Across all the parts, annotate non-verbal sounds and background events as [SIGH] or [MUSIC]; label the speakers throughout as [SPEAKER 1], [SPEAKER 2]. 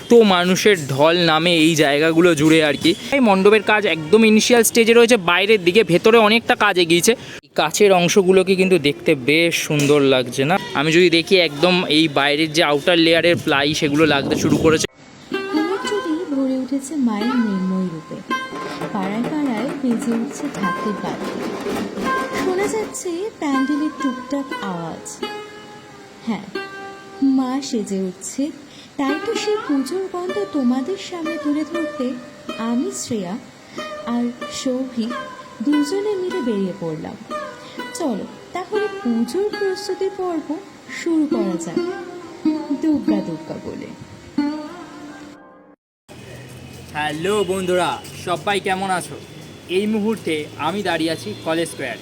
[SPEAKER 1] এত মানুষের ঢল নামে এই জায়গাগুলো জুড়ে আর কি। এই মণ্ডপের কাজ একদম ইনিশিয়াল স্টেজে রয়েছে, বাইরের দিকে ভেতরে অনেকটা কাজ এগিয়েছে। কাছের অংশগুলোকে কিন্তু দেখতে বেশ সুন্দর লাগছে না? আমি যদি দেখি একদম এই বাইরের যে আউটার লেয়ারের প্লাই সেগুলো লাগতে শুরু করেছে।
[SPEAKER 2] টুকটাক হ্যাঁ মা সেজে উঠছে তাই তো সেই পুজোর গন্ধ তোমাদের সামনে তুলে ধরতে আমি শ্রেয়া আর সৌভিক দুজনে মিলে বেরিয়ে পড়লাম। চলো, তাহলে পুজোর প্রস্তুতি পর্ব শুরু করা যাক। দুর্গা দুর্গা বলে।
[SPEAKER 1] হ্যালো বন্ধুরা, সবাই কেমন আছো? এই মুহূর্তে আমি দাঁড়িয়ে আছি কলেজ স্কোয়ার।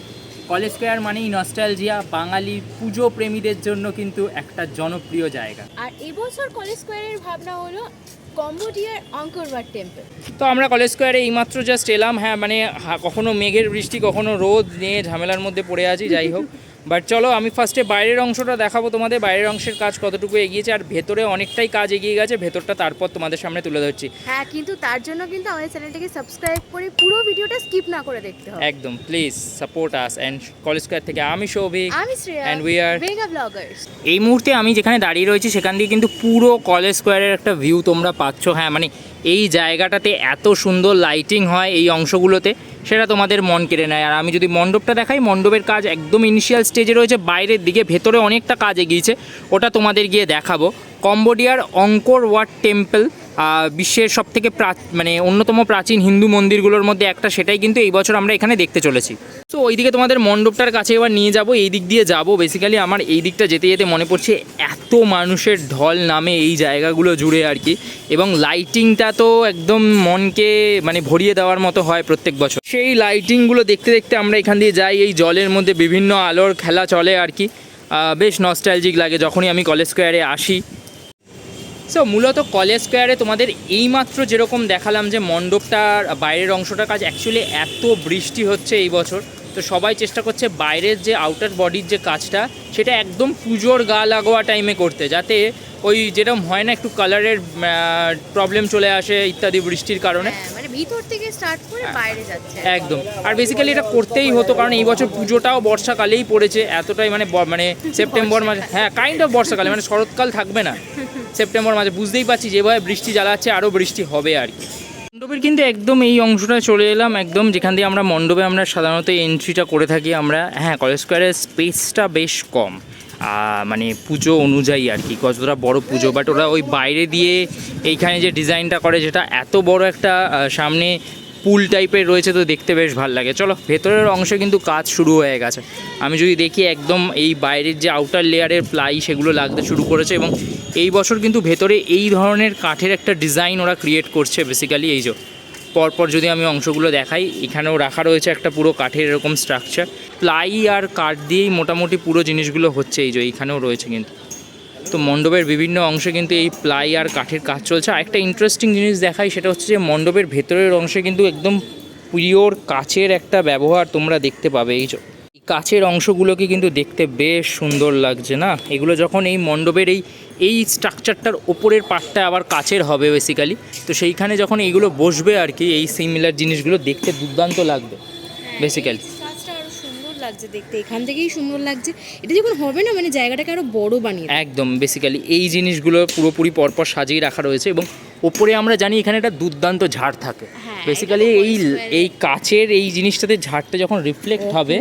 [SPEAKER 1] কলেজ স্কোয়ার মানেই নস্টালজিয়া বাঙালি পুজো প্রেমীদের জন্য কিন্তু একটা জনপ্রিয় জায়গা।
[SPEAKER 3] আর এবছর কলেজ স্কোয়ারের ভাবনা হলো কম্বোডিয়ার অঙ্করবাট টেম্পল।
[SPEAKER 1] তো আমরা কলেজ স্কোয়ারে এইমাত্র জাস্ট এলাম হ্যাঁ মানে কখনো মেঘের বৃষ্টি কখনো রোদ নিয়ে ঝামেলার মধ্যে পড়ে আছি যাই হোক। বাট চলো আমি ফার্স্টে বাইরের অংশটা দেখাবো তোমাদের। বাইরের অংশের কাজ কতটুকু এগিয়েছে আর ভেতরে অনেকটাই কাজ এগিয়ে গেছে। ভেতরটা তারপর তোমাদের সামনে তুলে ধরছি।
[SPEAKER 3] হ্যাঁ কিন্তু তার জন্য কিন্তু আমাদের চ্যানেলটাকে সাবস্ক্রাইব করে পুরো ভিডিওটা স্কিপ না করে দেখতে হবে।
[SPEAKER 1] একদম please support us and college square থেকে আমি সৌভিক
[SPEAKER 3] আমি Shreya
[SPEAKER 1] And we are-
[SPEAKER 3] mega bloggers
[SPEAKER 1] এই মুহূর্তে আমি যেখানে দাঁড়িয়ে রয়েছি সেখান দিয়ে কিন্তু পুরো কলেজ স্কোয়ারের একটা ভিউ তোমরা পাচ্ছ। হ্যাঁ মানে এই জায়গাটাতে এত সুন্দর লাইটিং হয় এই অংশগুলোতে। সেটা তোমাদের মন কেড়ে নেয়। আর আমি যদি মণ্ডপটা দেখাই, মণ্ডপের কাজ একদম ইনিশিয়াল স্টেজে রয়েছে, বাইরের দিকে ভেতরে অনেকটা কাজ এগিয়েছে, ওটা তোমাদের গিয়ে দেখাবো। কম্বোডিয়ার অঙ্কর ওয়াট টেম্পল বিশ্বের সব থেকে মানে অন্যতম প্রাচীন হিন্দু মন্দিরগুলোর মধ্যে একটা, সেটাই কিন্তু এই বছর আমরা এখানে দেখতে চলেছি। তো ওইদিকে তোমাদের মণ্ডপটার কাছে এবার নিয়ে যাব, এই দিক দিয়ে যাব। বেসিক্যালি আমার এই দিকটা যেতে যেতে মনে পড়ছে এত মানুষের ঢল নামে এই জায়গাগুলো জুড়ে আর কি। এবং লাইটিংটা তো একদম মনকে মানে ভরিয়ে দেওয়ার মতো হয় প্রত্যেক বছর। সেই লাইটিংগুলো দেখতে দেখতে আমরা এখান দিয়ে যাই, এই জলের মধ্যে বিভিন্ন আলোর খেলা চলে আর কি। বেশ নস্টালজিক লাগে, যখনই আমি কলেজ স্কোয়ারে আসি। সো মূলত কলেজ স্কোয়ারে তোমাদের এইমাত্র যেরকম দেখালাম যে মণ্ডপটার বাইরের অংশটার কাজ অ্যাকচুয়ালি এত বৃষ্টি হচ্ছে এই বছর। তো সবাই চেষ্টা করছে বাইরের যে আউটার বডির যে কাজটা সেটা একদম পুজোর গা লাগোয়া টাইমে করতে যাতে ওই যেরকম হয় না একটু কালারের প্রবলেম চলে আসে ইত্যাদি বৃষ্টির কারণে।
[SPEAKER 3] হ্যাঁ মানে ভিতর থেকে স্টার্ট করে বাইরে যাচ্ছে।
[SPEAKER 1] একদম। আর বেসিক্যালি এটা করতেই হতো কারণ এই বছর পুজোটাও বর্ষাকালেই পড়েছে এতটাই মানে মানে সেপ্টেম্বর মাসে হ্যাঁ কাইন্ড অফ বর্ষাকালে মানে শরৎকাল থাকবে না। [LAUGHS] সেপ্টেম্বর মাসে বুঝতেই পারছি যেভাবে বৃষ্টি জ্বালাচ্ছে আরও বৃষ্টি হবে আর কি। মণ্ডপের কিন্তু একদম এই অংশটা চলে এলাম, একদম যেখান দিয়ে আমরা মণ্ডপে আমরা সাধারণত এন্ট্রিটা করে থাকি। আমরা হ্যাঁ কলেজ স্কোয়ারের স্পেসটা বেশ কম। মানে পুজো অনুযায়ী আর কি কতটা বড় পুজো বাট ওরা ওই বাইরে দিয়ে এইখানে যে ডিজাইনটা করে যেটা এত বড় একটা সামনে পুল টাইপের রয়েছে তো দেখতে বেশ ভালো লাগে। চলো, ভেতরের অংশে কিন্তু কাজ শুরু হয়ে গেছে। আমি যদি দেখি একদম এই বাইরের যে আউটার লেয়ারের প্লাই সেগুলো লাগতে শুরু করেছে এবং এই বছর কিন্তু ভেতরে এই ধরনের কাঠের একটা ডিজাইন ওরা ক্রিয়েট করছে বেসিক্যালি এই যে, পরপর যদি আমি অংশগুলো দেখাই, এখানেও রাখা রয়েছে একটা পুরো কাঠের এরকম স্ট্রাকচার প্লাই আর কাঠ দিয়েই মোটামুটি পুরো জিনিসগুলো হচ্ছে এই যে, এইখানেও রয়েছে কিন্তু। তো মণ্ডপের বিভিন্ন অংশে কিন্তু এই প্লাই আর কাঠের কাজ চলছে। আর একটা ইন্টারেস্টিং জিনিস দেখাই, সেটা হচ্ছে যে মণ্ডপের ভেতরের অংশে কিন্তু একদম পিওর কাচের একটা ব্যবহার তোমরা দেখতে পাবে এই কাচের অংশগুলোকে কিন্তু দেখতে বেশ সুন্দর লাগছে না? এগুলো যখন এই মণ্ডপের এই এই স্ট্রাকচারটার ওপরের পার্টটা আবার কাছের হবে বেসিক্যালি তো সেইখানে যখন এইগুলো বসবে আর কি, এই সিমিলার জিনিসগুলো দেখতে দুর্দান্ত লাগবে বেসিক্যালি
[SPEAKER 3] লাগছে দেখতে এখান থেকেই সুন্দর লাগছে। এটা যখন হবে না মানে জায়গাটাকে আরও বড় বানিয়ে
[SPEAKER 1] একদম বেসিক্যালি এই জিনিসগুলো পুরোপুরি পরপর সাজিয়ে রাখা রয়েছে এবং ওপরে আমরা জানি এখানে একটা দুর্দান্ত ঝাড় থাকে। বেসিক্যালি এই এই কাচের এই জিনিসটাতে ঝাড়টা যখন রিফ্লেক্ট হবে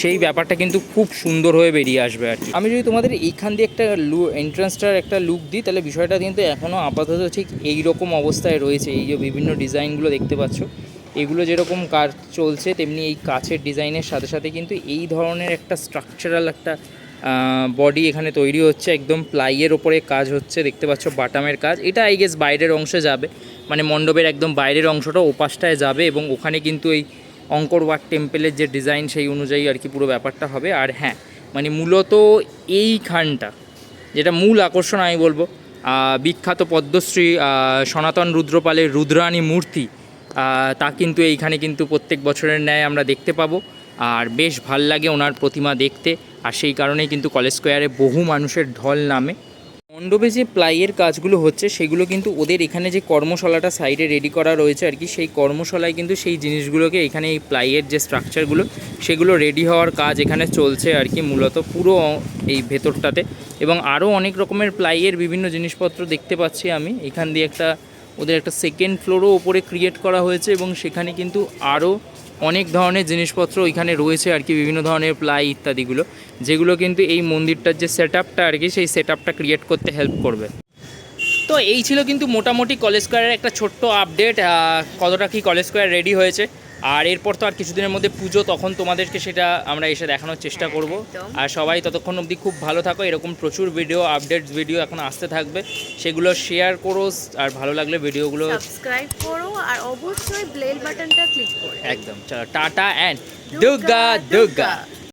[SPEAKER 1] সেই ব্যাপারটা কিন্তু খুব সুন্দর হয়ে বেরিয়ে আসবে আর কি। আমি যদি তোমাদের এইখান দিয়ে একটা লু এন্ট্রান্সটার একটা লুক দিই তাহলে বিষয়টা কিন্তু এখনও আপাতত ঠিক এই রকম অবস্থায় রয়েছে। এই যে বিভিন্ন ডিজাইনগুলো দেখতে পাচ্ছ এগুলো যেরকম কাজ চলছে, তেমনি এই কাছের ডিজাইনের সাথে সাথে কিন্তু এই ধরনের একটা স্ট্রাকচারাল একটা বডি এখানে তৈরি হচ্ছে। একদম প্লাইয়ের ওপরে কাজ হচ্ছে, দেখতে পাচ্ছ বাটামের কাজ। এটা আই গেস বাইরের অংশে যাবে মানে মণ্ডপের একদম বাইরের অংশটা ওপাশটায় যাবে এবং ওখানে কিন্তু এই অঙ্কর ওয়াট টেম্পেলের যে ডিজাইন সেই অনুযায়ী আর কি পুরো ব্যাপারটা হবে। আর হ্যাঁ মানে মূলত এইখানটা, যেটা মূল আকর্ষণ আমি বলব বিখ্যাত পদ্মশ্রী সনাতন রুদ্রপালের রুদ্রাণী মূর্তি তা কিন্তু এইখানে কিন্তু প্রত্যেক বছরের ন্যায় আমরা দেখতে পাবো। আর বেশ ভালো লাগে ওনার প্রতিমা দেখতে। আর সেই কারণেই কিন্তু কলেজ স্কোয়ারে বহু মানুষের ঢল নামে। মণ্ডপে যে প্লাইয়ের কাজগুলো হচ্ছে, সেগুলো কিন্তু ওদের এখানে যে কর্মশালাটা সাইডে রেডি করা রয়েছে আর কি, সেই কর্মশালায় কিন্তু সেই জিনিসগুলোকে এখানে এই প্লাইয়ের যে স্ট্রাকচারগুলো সেগুলো রেডি হওয়ার কাজ এখানে চলছে আর কি মূলত পুরো এই ভেতরটাতে। এবং আরও অনেক রকমের প্লাইয়ের বিভিন্ন জিনিসপত্র দেখতে পাচ্ছি আমি। এখান দিয়ে একটা ওদের একটা সেকেন্ড ফ্লোরও ওপরে ক্রিয়েট করা হয়েছে এবং সেখানে কিন্তু আরও অনেক ধরনের জিনিসপত্র ওইখানে রয়েছে আর কি, বিভিন্ন ধরনের প্লাই ইত্যাদিগুলো, যেগুলো কিন্তু এই মন্দিরটার যে সেট আপটা আর কি, সেই সেট আপটা ক্রিয়েট করতে হেল্প করবে। তো এই ছিল কিন্তু মোটামুটি কলেজ স্কোয়ারের একটা ছোট্ট আপডেট কতটা কি কলেজ স্কোয়ার রেডি হয়েছে। আর এরপর তো আর কিছুদিনের মধ্যে পুজো তখন তোমাদেরকে সেটা আমরা এসে দেখানোর চেষ্টা করব। আর সবাই ততক্ষণ অবধি খুব ভালো থাকো এরকম প্রচুর ভিডিও আপডেট ভিডিও এখন আসতে থাকবে। সেগুলো শেয়ার করো আর ভালো লাগলে ভিডিওগুলো
[SPEAKER 3] সাবস্ক্রাইব করো আর অবশ্যই বেল বাটনটা ক্লিক করো
[SPEAKER 1] একদম চলো টাটা অ্যান্ড দুর্গা। দুর্গা।